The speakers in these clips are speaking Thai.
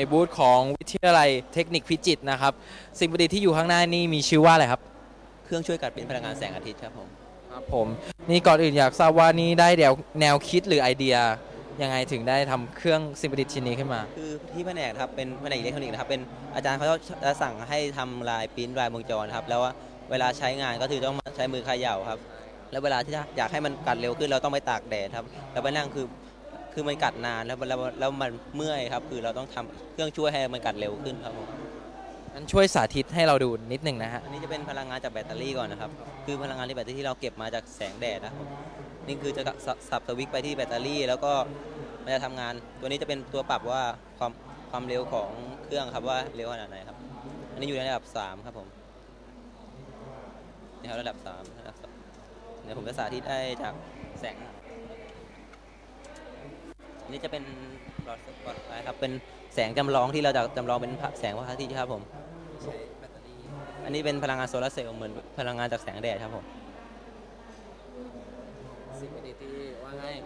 ในบูธของวิทยาลัยเทคนิคพิจิตรนะครับ สิ่งประดิษฐ์ที่อยู่ข้างหน้านี่มีชื่อว่าอะไรครับ เครื่องช่วยกัดเป็นพลังงานแสงอาทิตย์ครับผม ครับผม นี่ก่อนอื่นอยากทราบว่านี่ได้แนวแนวคิดหรือไอเดียยังไงถึงได้ทำเครื่องสิ่งประดิษฐ์ชิ้นนี้ขึ้นมา คือที่แผนกนะครับเป็นแผนกอิเล็กทรอนิกส์นะครับเป็นอาจารย์เขาจะสั่งให้ทำลายปริ้นลายวงจรครับแล้วว่าเวลาใช้งานก็คือต้องใช้มือเขย่าครับ แล้วเวลาที่อยากให้มันกัดเร็วขึ้นเราต้องไปตากแดดครับแล้วไปนั่งคือ คือมันกัดนานแล้วแล้วแล้วมันเมื่อยครับ คือเราต้องทำเครื่องช่วยให้มันกัดเร็วขึ้นครับผม งั้นช่วยสาธิตให้เราดูนิดหนึ่งนะฮะ อันนี้จะเป็นพลังงานจากแบตเตอรี่ก่อนนะครับ คือพลังงานที่แบตเตอรี่ที่เราเก็บมาจากแสงแดดนะครับนี่คือจะสับสับสวิตช์ไปที่แบตเตอรี่ แล้วก็มันจะทำงาน ตัวนี้จะเป็นตัวปรับว่าความความเร็วของเครื่องครับว่าเร็วขนาดไหนครับ อันนี้อยู่ในระดับ 3 ครับผมนี่ครับระดับ3ระดับสามเดี๋ยวผมจะสาธิตได้จากแสงอั นนี้จะเป็นหลอดหลอดไฟครับ เป็นแสงจำลองที่เราจะจำลองเป็นแสงพระอาทิตย์ครับผมอันนี้เป็นพลังงานโซลาร์เซลล์เหมือนพลังงานจากแสงแดดครับผมสิ่งดิษฐ์ที่ว่าง่าย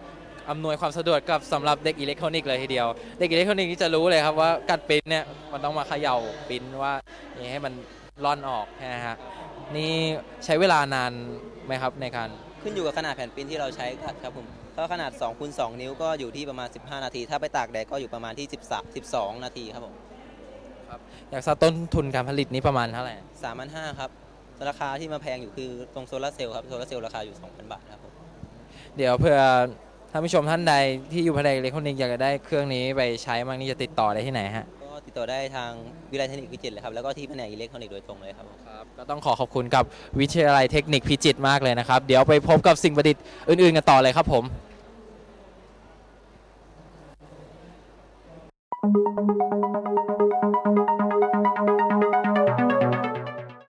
อำนวยความสะดวกกับสำหรับเด็กอิเล็กทรอนิกส์เลยทีเดียว เด็กอิเล็กทรอนิกส์นี่จะรู้เลยครับว่าการปริ้นเนี่ยมันต้องมาเขย่าปริ้นว่าอย่างให้มันร่อนออกนะฮะนี่ใช้เวลานานไหมครับในการ ขึ้นอยู่กับขนาดแผ่นปริ้นที่เราใช้ครับผมถ้าขนาด2คูณ2นิ้วก็อยู่ที่ประมาณ 15 นาที ถ้าไปตากแดดก็อยู่ประมาณที่ 13 12 นาทีครับผมอยากทราบต้นทุนการผลิตนี้ประมาณเท่าไหร่3 5 0 0ครับราคาที่มาแพงอยู่คือตรงโซลาร์เซลล์ครับโซลาร์เซลล์ราคาอยู่ 2,000 บาทครับผมเดี๋ยวเพื่อท่านผู้ชมท่านใดที่อยู่ภายในอิเล็กทรอนิกส์อยากจะได้เครื่องนี้ไปใช้บ้างนี่จะติดต่อได้ที่ไหนฮะก็ ติดต่อได้ทางวิทยาลัยเทคนิคพิจิตรเลยครับ แล้วก็ที่แผนกอิเล็กทรอนิกส์โดยตรงเลยครับ ครับก็ต้องขอขอบคุณกับวิทยาลัยเทคนิคพิจิตรมากเลยนะครับ เดี๋ยวไปพบกับสิ่งประดิษฐ์อื่นๆกันต่อเลยครับผม Thank